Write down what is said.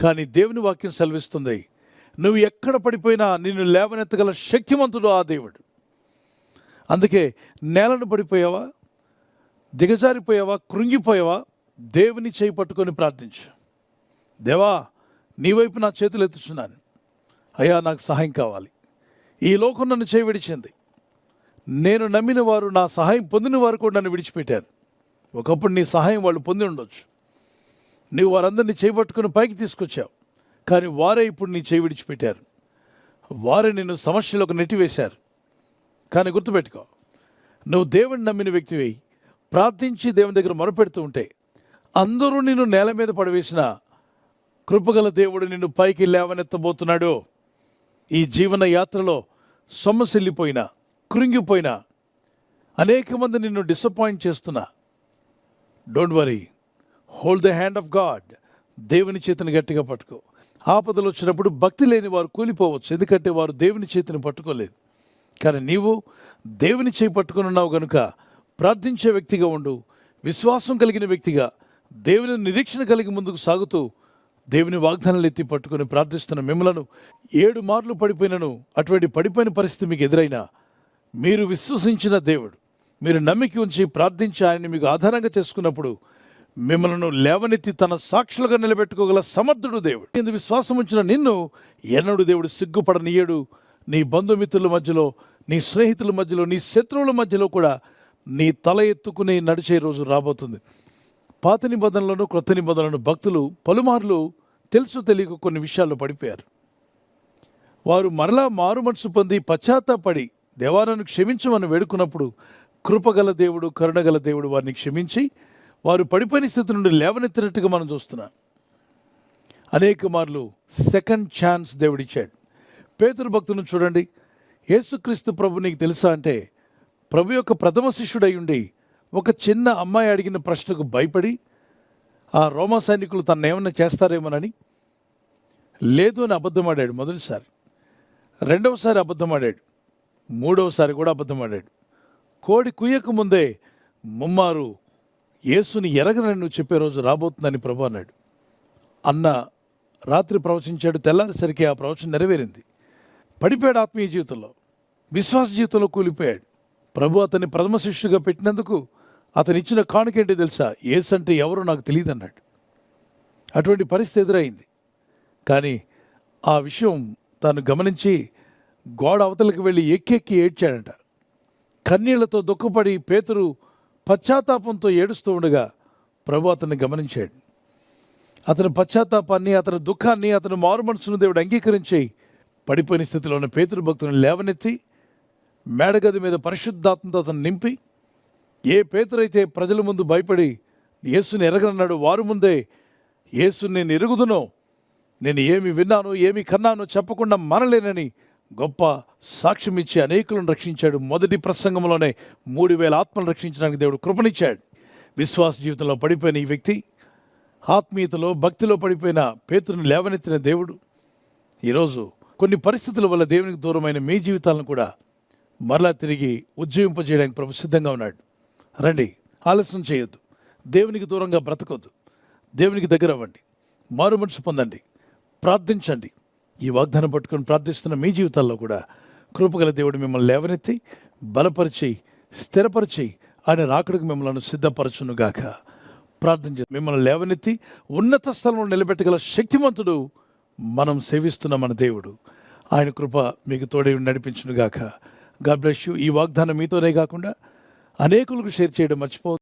కానీ దేవుని వాక్యం సెలవిస్తుంది. నువ్వు ఎక్కడ పడిపోయినా నిన్ను లేవనెత్తగల శక్తివంతుడు ఆ దేవుడు. అందుకే నేలను పడిపోయావా? దిగజారిపోయావా? కృంగిపోయావా? దేవుని చేయి పట్టుకొని ప్రార్థించు. దేవా నీ వైపు నా చేతులు ఎత్తుచున్నాను. అయ్యా నాకు సహాయం కావాలి. ఈ లోకం నన్ను చేయి విడిచింది. నేను నమ్మిన వారు నా సహాయం పొందిన వారు కూడా నన్ను విడిచిపెట్టారు. ఒకప్పుడు నీ సహాయం వాళ్ళు పొంది ఉండొచ్చు. నీవు వారందరినీ చేపట్టుకుని పైకి తీసుకొచ్చావు. కానీ వారే ఇప్పుడు నీ చేయి విడిచిపెట్టారు. వారే నిన్ను సమస్యలకు నెట్టివేశారు. కానీ గుర్తుపెట్టుకో నువ్వు దేవుని నమ్మిన వ్యక్తివి. ప్రార్థించి దేవుని దగ్గర మొరపెడుతూ ఉంటే అందరూ నిన్ను నేల మీద పడవేసిన కృపగల దేవుడు నిన్ను పైకి లేవనెత్తబోతున్నాడు. ఈ జీవన యాత్రలో సొమ్మసిల్లిపోయినా కృంగిపోయినా అనేక మంది నిన్ను డిసప్పాయింట్ చేస్తున్నా. Don't worry hold the hand of God దేవుని చేతిని గట్టిగా పట్టుకో. ఆపదలు వచ్చినప్పుడు భక్తి లేని వారు కూలిపోవచ్చు. ఎందుకంటే వారు దేవుని చేతిని పట్టుకోలేదు. కానీ నీవు దేవుని చేయి పట్టుకుని ఉన్నావు కనుక ప్రార్థించే వ్యక్తిగా ఉండు. విశ్వాసం కలిగిన వ్యక్తిగా దేవుని నిరీక్షణ కలిగి ముందుకు సాగుతూ దేవుని వాగ్దానాలు ఎత్తి పట్టుకొని ప్రార్థిస్తున్న మిమ్మలను ఏడు మార్లు పడిపోయినను అటువంటి పడిపోయిన పరిస్థితి మీకు ఎదురైనా మీరు విశ్వసించిన దేవుడు. మీరు నమ్మిక ఉంచి ప్రార్థించి ఆయన్ని మీకు ఆధారంగా చేసుకున్నప్పుడు మిమ్మల్ని లేవనెత్తి తన సాక్షులుగా నిలబెట్టుకోగల సమర్థుడు దేవుడు. ఇందు విశ్వాసం ఉంచిన నిన్ను ఎన్నడు దేవుడు సిగ్గుపడనీయడు. నీ బంధుమిత్రుల మధ్యలో నీ స్నేహితుల మధ్యలో నీ శత్రువుల మధ్యలో కూడా నీ తల ఎత్తుకుని నడిచే రోజు రాబోతుంది. పాత నిబంధనలను క్రొత్త నిబంధనలను భక్తులు పలుమార్లు తెలుసు తెలియక కొన్ని విషయాల్లో పడిపోయారు. వారు మరలా మారు మనసు పొంది పశ్చాత్తాపడి దేవాలను క్షమించమని వేడుకున్నప్పుడు కృపగల దేవుడు కరుణగల దేవుడు వారిని క్షమించి వారు పడిపోయిన స్థితి నుండి లేవనెత్తినట్టుగా మనం చూస్తున్నాం. అనేక మార్లు సెకండ్ ఛాన్స్ దేవుడిచ్చాడు. పేతురు భక్తులను చూడండి. యేసుక్రీస్తు ప్రభు నీకు తెలుసా అంటే ప్రభు యొక్క ప్రథమ శిష్యుడై ఉండి ఒక చిన్న అమ్మాయి అడిగిన ప్రశ్నకు భయపడి ఆ రోమా సైనికులు తను ఏమన్నా చేస్తారేమోనని లేదు అని అబద్ధమాడాడు మొదటిసారి. రెండవసారి అబద్ధమాడాడు మూడవసారి కూడా అబద్ధమాడాడు కోడి కుయ్యక ముందే ముమ్మారు యేసుని ఎరగనని నువ్వు చెప్పే రోజు రాబోతుందని ప్రభు అన్నాడు. అన్న రాత్రి ప్రవచించాడు తెల్లారిసరికి ఆ ప్రవచనం నెరవేరింది. పడిపోయాడు ఆత్మీయ జీవితంలో విశ్వాస జీవితంలో కూలిపోయాడు. ప్రభు అతన్ని ప్రథమ శిష్యుగా పెట్టినందుకు అతను ఇచ్చిన కానుకేంటి తెలుసా? ఏసు అంటే ఎవరో నాకు తెలియదు అన్నాడు అటువంటి పరిస్థితి ఎదురైంది. కానీ ఆ విషయం తాను గమనించి గోడ అవతలకు వెళ్ళి ఎక్కెక్కి ఏడ్చాడంట. కన్నీళ్ళతో దుఃఖపడి పేతురు పశ్చాత్తాపంతో ఏడుస్తూ ఉండగా ప్రభు అతన్ని గమనించాడు. అతని పశ్చాత్తాపాన్ని అతని దుఃఖాన్ని అతని మారు మనసును దేవుడు అంగీకరించి పడిపోయిన స్థితిలో ఉన్న పేతురు భక్తుని లేవనెత్తి మేడగది మీద పరిశుద్ధాత్మతో అతను నింపి ఏ పేతురైతే ప్రజల ముందు భయపడి యేసుని ఎరగనన్నాడు వారు ముందే యేసుని నేను ఎరుగుదునో నేను ఏమి విన్నాను ఏమి కన్నానో చెప్పకుండా మనలేనని గొప్ప సాక్ష్యం ఇచ్చి అనేకులను రక్షించాడు. మొదటి ప్రసంగంలోనే మూడు వేల ఆత్మలను రక్షించడానికి దేవుడు కృపణిచ్చాడు విశ్వాస జీవితంలో పడిపోయిన ఈ వ్యక్తి ఆత్మీయతలో భక్తిలో పడిపోయిన పేతుని లేవనెత్తిన దేవుడు. ఈరోజు కొన్ని పరిస్థితుల వల్ల దేవునికి దూరమైన మీ జీవితాలను కూడా మరలా తిరిగి ఉజ్జీవింపజేయడానికి ప్రభు సిద్ధంగా ఉన్నాడు. రండి ఆలస్యం చేయొద్దు. దేవునికి దూరంగా బ్రతకొద్దు. దేవునికి దగ్గర అవ్వండి మారు మనసు పొందండి. ప్రార్థించండి. ఈ వాగ్దానం పట్టుకొని ప్రార్థిస్తున్న మీ జీవితాల్లో కూడా కృపగల దేవుడు మిమ్మల్ని లేవనెత్తి బలపరిచి స్థిరపరిచి ఆయన రాకడికి మిమ్మల్ని సిద్ధపరచునుగాక ప్రార్థన చేసి మిమ్మల్ని లేవనెత్తి ఉన్నత స్థలంలో నిలబెట్టగల శక్తివంతుడు మనం సేవిస్తున్న మన దేవుడు. ఆయన కృప మీకు తోడే నడిపించునుగాక గాడ్ బ్లెస్ యూ. ఈ వాగ్దానం మీతోనే కాకుండా అనేకులకు షేర్ చేయడం మర్చిపో